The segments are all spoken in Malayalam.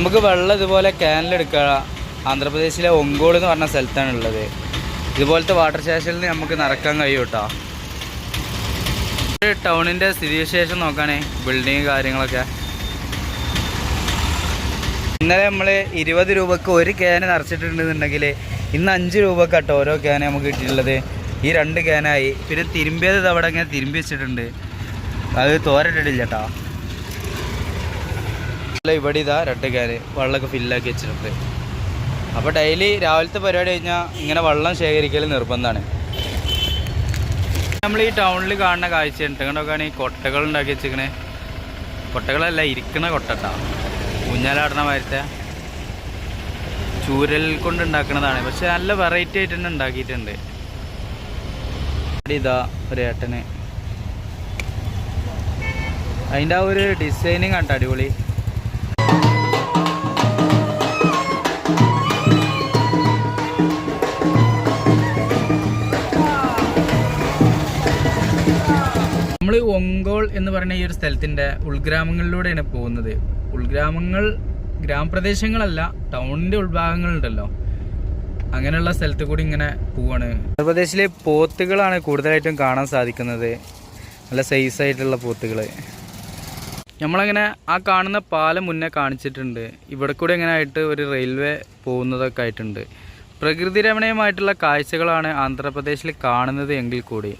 നമുക്ക് വെള്ളം ഇതുപോലെ ക്യാനിലെടുക്കുക ആന്ധ്രാപ്രദേശിലെ ഒങ്കോൾ എന്ന് പറഞ്ഞ സ്ഥലത്താണ് ഉള്ളത്. ഇതുപോലത്തെ വാട്ടർ സ്റ്റേഷനിൽ നിന്ന് നമുക്ക് നടക്കാൻ കഴിയും കേട്ടോ ടൗണിന്റെ സ്ഥിതിവിശേഷം നോക്കുകയാണേ ബിൽഡിങ് കാര്യങ്ങളൊക്കെ. ഇന്നലെ നമ്മൾ ഇരുപത് രൂപക്ക് ഒരു ക്യാന് നിറച്ചിട്ടുണ്ടെന്നുണ്ടെങ്കിൽ ഇന്ന് അഞ്ച് രൂപക്ക് കേട്ടോ ഓരോ ക്യാന് നമുക്ക് കിട്ടിയിട്ടുള്ളത്. ഈ രണ്ട് ക്യാനായി പിന്നെ തിരുമ്പിയത് അവിടെ ഇങ്ങനെ തിരുമ്പി വെച്ചിട്ടുണ്ട്. അത് തോരട്ടിട്ടില്ല കേട്ടോ അല്ല ഇവിടെ ഇതാ രണ്ട് ക്യാന് വെള്ളമൊക്കെ ഫില്ലാക്കി വെച്ചിട്ടുണ്ട്. അപ്പോൾ ഡെയിലി രാവിലത്തെ പരിപാടി കഴിഞ്ഞാൽ ഇങ്ങനെ വെള്ളം ശേഖരിക്കൽ നിർബന്ധമാണ് നമ്മൾ ഈ ടൗണിൽ കാണുന്ന കാഴ്ച ഉണ്ട് കണ്ടൊക്കെയാണ് ഈ കൊട്ടകൾ ഉണ്ടാക്കി വെച്ചിരിക്കണേ. കൊട്ടകളല്ല ഇരിക്കുന്ന കൊട്ടട്ടാ. ഊഞ്ഞാലാടണ മാരത്തെ ചൂരൽ കൊണ്ട് ഉണ്ടാക്കുന്നതാണ് പക്ഷെ നല്ല വെറൈറ്റി ആയിട്ട് തന്നെ ഉണ്ടാക്കിയിട്ടുണ്ട്. ഇതാ ഒരു ഏട്ടന്. അതിന്റെ ആ ഒരു ഡിസൈനിങ് കണ്ട അടിപൊളി. ഒങ്കോൾ എന്ന് പറയുന്ന ഈ ഒരു സ്ഥലത്തിന്റെ ഉൾഗ്രാമങ്ങളിലൂടെയാണ് പോകുന്നത്. ഉൾഗ്രാമങ്ങൾ ഗ്രാമപ്രദേശങ്ങളല്ല ടൗണിന്റെ ഉൾഭാഗങ്ങളുണ്ടല്ലോ. അങ്ങനെയുള്ള സ്ഥലത്ത് കൂടി ഇങ്ങനെ പോവാണ്. ഉത്തർപ്രദേശിലെ പോത്തുകളാണ് കൂടുതലായിട്ടും കാണാൻ സാധിക്കുന്നത്. നല്ല സൈസ് ആയിട്ടുള്ള പോത്തുകൾ നമ്മളങ്ങനെ ആ കാണുന്ന പാലം മുന്നേ കാണിച്ചിട്ടുണ്ട്. ഇവിടെ കൂടെ ഇങ്ങനെ ആയിട്ട് ഒരു റെയിൽവേ പോകുന്നതൊക്കെ ആയിട്ടുണ്ട്. പ്രകൃതി രമണീയമായിട്ടുള്ള കാഴ്ചകളാണ് ആന്ധ്രാപ്രദേശിൽ കാണുന്നത് എങ്കിൽ കൂടി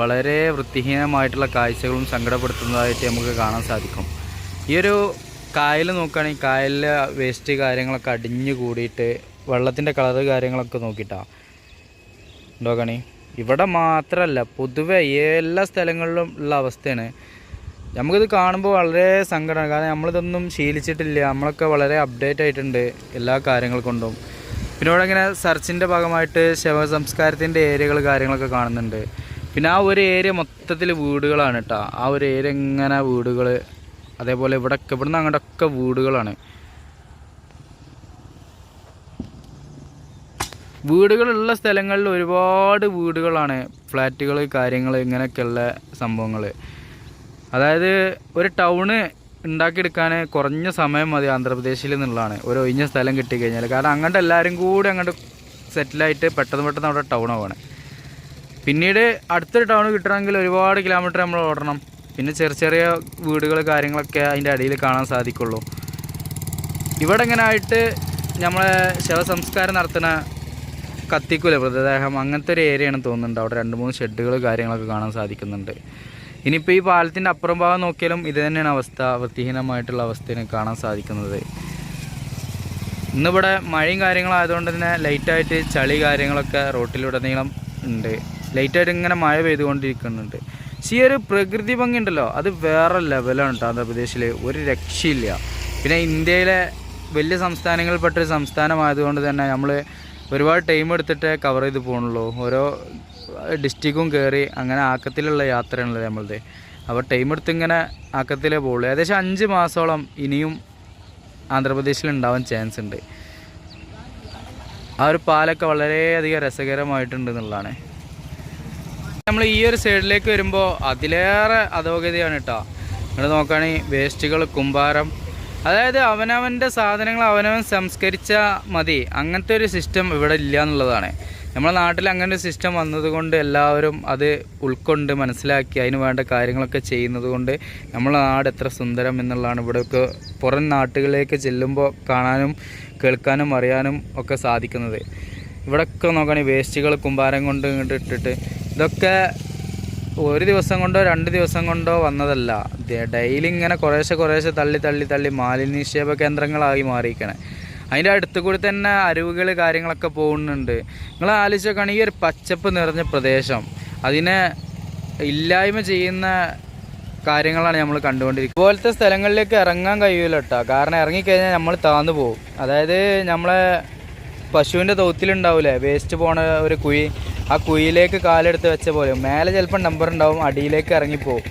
വളരെ വൃത്തിഹീനമായിട്ടുള്ള കാഴ്ചകളും സങ്കടപ്പെടുത്തുന്നതായിട്ട് നമുക്ക് കാണാൻ സാധിക്കും. ഈ ഒരു കായൽ നോക്കുകയാണെങ്കിൽ കായലിലെ വേസ്റ്റ് കാര്യങ്ങളൊക്കെ അടിഞ്ഞു കൂടിയിട്ട് വെള്ളത്തിന്റെ കളറ് കാര്യങ്ങളൊക്കെ നോക്കിയിട്ടാണ് നോക്കണി ഇവിടെ മാത്രമല്ല പൊതുവെ എല്ലാ സ്ഥലങ്ങളിലും ഉള്ള അവസ്ഥയാണ്. നമുക്കിത് കാണുമ്പോൾ വളരെ സങ്കടമാണ്. കാരണം നമ്മളിതൊന്നും ശീലിച്ചിട്ടില്ല. നമ്മളൊക്കെ വളരെ അപ്ഡേറ്റ് ആയിട്ടുണ്ട് എല്ലാ കാര്യങ്ങൾ കൊണ്ടും. പിന്നെ ഇവിടെ ഇങ്ങനെ സെർച്ചിന്റെ ഭാഗമായിട്ട് ശവസംസ്കാരത്തിന്റെ ഏരിയകൾ കാര്യങ്ങളൊക്കെ കാണുന്നുണ്ട്. പിന്നെ ആ ഒരു ഏരിയ മൊത്തത്തിൽ വീടുകളാണ് കേട്ടോ ആ ഒരു ഏരിയ ഇങ്ങനെ വീടുകൾ അതേപോലെ ഇവിടെ ഇവിടുന്ന് അങ്ങോട്ടൊക്കെ വീടുകളാണ്. വീടുകളുള്ള സ്ഥലങ്ങളിൽ ഒരുപാട് വീടുകളാണ്. ഫ്ലാറ്റുകൾ കാര്യങ്ങൾ ഇങ്ങനെയൊക്കെയുള്ള സംഭവങ്ങൾ അതായത് ഒരു ടൗണ് ഉണ്ടാക്കിയെടുക്കാൻ കുറഞ്ഞ സമയം മതി ആന്ധ്രാപ്രദേശിൽ നിന്നുള്ളതാണ് ഒരു ഒഴിഞ്ഞ സ്ഥലം കിട്ടിക്കഴിഞ്ഞാൽ കാരണം അങ്ങോട്ട് എല്ലാവരും കൂടി അങ്ങോട്ട് സെറ്റിലായിട്ട് പെട്ടെന്ന് പെട്ടെന്ന് അവിടെ ടൗൺ ആവുകയാണ്. പിന്നീട് അടുത്തൊരു ടൗൺ കിട്ടണമെങ്കിൽ ഒരുപാട് കിലോമീറ്റർ നമ്മൾ ഓടണം. പിന്നെ ചെറിയ ചെറിയ വീടുകൾ കാര്യങ്ങളൊക്കെ അതിന്റെ അടിയിൽ കാണാൻ സാധിക്കുള്ളൂ. ഇവിടെ ഇങ്ങനെ ആയിട്ട് നമ്മളെ ശവസംസ്കാരം നടത്തുന്ന കത്തിക്കൂല മൃതദേഹം അങ്ങനത്തെ ഒരു ഏരിയയാണ് തോന്നുന്നുണ്ട്. അവിടെ രണ്ട് മൂന്ന് ഷെഡുകൾ കാര്യങ്ങളൊക്കെ കാണാൻ സാധിക്കുന്നുണ്ട്. ഇനിയിപ്പോൾ ഈ പാലത്തിന്റെ അപ്പുറം ഭാഗം നോക്കിയാലും ഇത് തന്നെയാണ് അവസ്ഥ വൃത്തിഹീനമായിട്ടുള്ള അവസ്ഥയാണ് കാണാൻ സാധിക്കുന്നത്. ഇന്നിവിടെ മഴയും കാര്യങ്ങളായതുകൊണ്ട് തന്നെ ലൈറ്റായിട്ട് ചളി കാര്യങ്ങളൊക്കെ റോട്ടിലുടനീളം ഉണ്ട്. ലൈറ്റായിട്ട് ഇങ്ങനെ മഴ പെയ്തുകൊണ്ടിരിക്കുന്നുണ്ട്. പക്ഷേ ഈ ഒരു പ്രകൃതി ഭംഗി ഉണ്ടല്ലോ അത് വേറെ ലെവലാണ് കേട്ടോ ആന്ധ്രാപ്രദേശിൽ ഒരു രക്ഷയില്ല. പിന്നെ ഇന്ത്യയിലെ വലിയ സംസ്ഥാനങ്ങളിൽപ്പെട്ട ഒരു സംസ്ഥാനമായതുകൊണ്ട് തന്നെ നമ്മൾ ഒരുപാട് ടൈം എടുത്തിട്ട് കവർ ചെയ്ത് പോകണുള്ളൂ ഓരോ ഡിസ്ട്രിക്റ്റും കയറി അങ്ങനെ ആക്കത്തിലുള്ള യാത്രയാണുള്ളത് നമ്മളത് അപ്പോൾ ടൈം എടുത്ത് ഇങ്ങനെ ആക്കത്തിലേ പോകുള്ളൂ ഏകദേശം അഞ്ച് മാസത്തോളം ഇനിയും ആന്ധ്രാപ്രദേശിൽ ഉണ്ടാവാൻ ചാൻസ് ഉണ്ട്. ആ ഒരു പാലൊക്കെ വളരെയധികം രസകരമായിട്ടുണ്ട് എന്നുള്ളതാണ്. നമ്മൾ ഈ ഒരു സൈഡിലേക്ക് വരുമ്പോൾ അതിലേറെ അധോഗതിയാണ് കേട്ടോ. നിങ്ങൾ നോക്കുകയാണെങ്കിൽ വേസ്റ്റുകൾ കുമ്പാരം അതായത് അവനവന്റെ സാധനങ്ങൾ അവനവൻ സംസ്കരിച്ചാൽ മതി. അങ്ങനത്തെ ഒരു സിസ്റ്റം ഇവിടെ ഇല്ല എന്നുള്ളതാണ്. നമ്മുടെ നാട്ടിൽ അങ്ങനെ ഒരു സിസ്റ്റം വന്നതുകൊണ്ട് എല്ലാവരും അത് ഉൾക്കൊണ്ട് മനസ്സിലാക്കി അതിന് വേണ്ട കാര്യങ്ങളൊക്കെ ചെയ്യുന്നത് കൊണ്ട് നമ്മളെ നാട് എത്ര സുന്ദരം എന്നുള്ളതാണ് ഇവിടെയൊക്കെ പുറം നാട്ടുകളിലേക്ക് ചെല്ലുമ്പോൾ കാണാനും കേൾക്കാനും അറിയാനും ഒക്കെ സാധിക്കുന്നത്. ഇവിടെയൊക്കെ നോക്കുകയാണെങ്കിൽ വേസ്റ്റുകൾ കുമ്പാരം കൊണ്ട് ഇങ്ങോട്ട് ഇട്ടിട്ട് ഇതൊക്കെ ഒരു ദിവസം കൊണ്ടോ രണ്ട് ദിവസം കൊണ്ടോ വന്നതല്ല. ഡെയിലി ഇങ്ങനെ കുറേശ്ശെ കുറേശ്ശെ തള്ളി തള്ളി തള്ളി മാലിന്യ നിക്ഷേപ കേന്ദ്രങ്ങളായി മാറിയിരിക്കണേ. അതിന്റെ അടുത്ത് കൂടി തന്നെ അരുവുകൾ കാര്യങ്ങളൊക്കെ പോകുന്നുണ്ട്. നിങ്ങൾ ആലോചിച്ചൊക്കെയാണ് ഈ ഒരു പച്ചപ്പ് നിറഞ്ഞ പ്രദേശം അതിനെ ഇല്ലായ്മ ചെയ്യുന്ന കാര്യങ്ങളാണ് നമ്മൾ കണ്ടുകൊണ്ടിരിക്കുന്നത്. ഇതുപോലത്തെ സ്ഥലങ്ങളിലേക്ക് ഇറങ്ങാൻ കഴിയൂല കേട്ടോ കാരണം ഇറങ്ങിക്കഴിഞ്ഞാൽ നമ്മൾ താന്നു പോകും അതായത് നമ്മളെ പശുവിന്റെ തൊത്തിലുണ്ടാവില്ലേ വേസ്റ്റ് പോണ ഒരു കുഴി ആ കുഴിയിലേക്ക് കാലെടുത്ത് വെച്ച പോലെ. മേലെ ചിലപ്പോൾ നമ്പർ ഉണ്ടാവും അടിയിലേക്ക് ഇറങ്ങിപ്പോവും.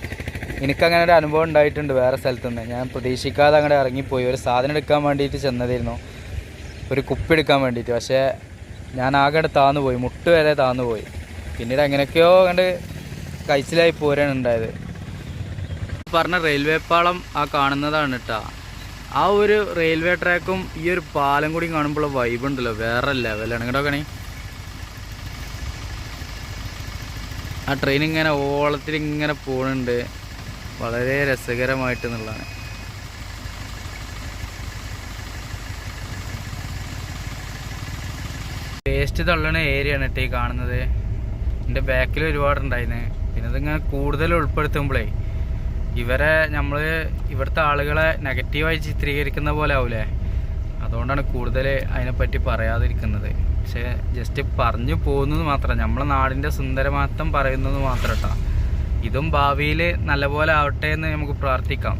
എനിക്കങ്ങനെ ഒരു അനുഭവം ഉണ്ടായിട്ടുണ്ട് വേറെ സ്ഥലത്തുനിന്ന്. ഞാൻ പ്രതീക്ഷിക്കാതെ അങ്ങനെ ഇറങ്ങിപ്പോയി. ഒരു സാധനം എടുക്കാൻ വേണ്ടിയിട്ട് ചെന്നതായിരുന്നു. ഒരു കുപ്പി എടുക്കാൻ വേണ്ടിയിട്ട്. പക്ഷേ ഞാൻ ആകെ താന്നു പോയി. മുട്ട് വരെ താന്നു പോയി. പിന്നീട് എങ്ങനെയൊക്കെയോ കണ്ട് കഴിച്ചിലായി പോരാണ് ഉണ്ടായത്. പറഞ്ഞ റെയിൽവേ പാളം ആ കാണുന്നതാണ് കേട്ടോ ആ ഒരു റെയിൽവേ ട്രാക്കും ഈ ഒരു പാലം കൂടി കാണുമ്പോൾ വൈബ് ഉണ്ടല്ലോ. വേറെ ലെവലാണ് ഇങ്ങോട്ടൊക്കെ ആ ട്രെയിൻ ഇങ്ങനെ ഓളത്തിൽ ഇങ്ങനെ പോകുന്നുണ്ട് വളരെ രസകരമായിട്ട് എന്നുള്ളതാണ് വേസ്റ്റ് തള്ളണ ഏരിയ ആണ് കേട്ടോ ഈ കാണുന്നത്. എന്റെ ബാക്കിൽ ഒരുപാടുണ്ടായിരുന്നു പിന്നെ ഇതിങ്ങനെ കൂടുതൽ ഉൾപ്പെടുത്തുമ്പോഴേ ഇവരെ നമ്മൾ ഇവിടുത്തെ ആളുകളെ നെഗറ്റീവായി ചിത്രീകരിക്കുന്ന പോലെ ആവൂലേ? അതുകൊണ്ടാണ് കൂടുതൽ അതിനെപ്പറ്റി പറയാതിരിക്കുന്നത്. പക്ഷേ ജസ്റ്റ് പറഞ്ഞു പോകുന്നത് മാത്രം. നമ്മളെ നാടിന്റെ സുന്ദരമാറ്റം പറയുന്നത് മാത്രം കേട്ടോ. ഇതും ഭാവിയിൽ നല്ലപോലെ ആവട്ടെ എന്ന് നമുക്ക് പ്രാർത്ഥിക്കാം.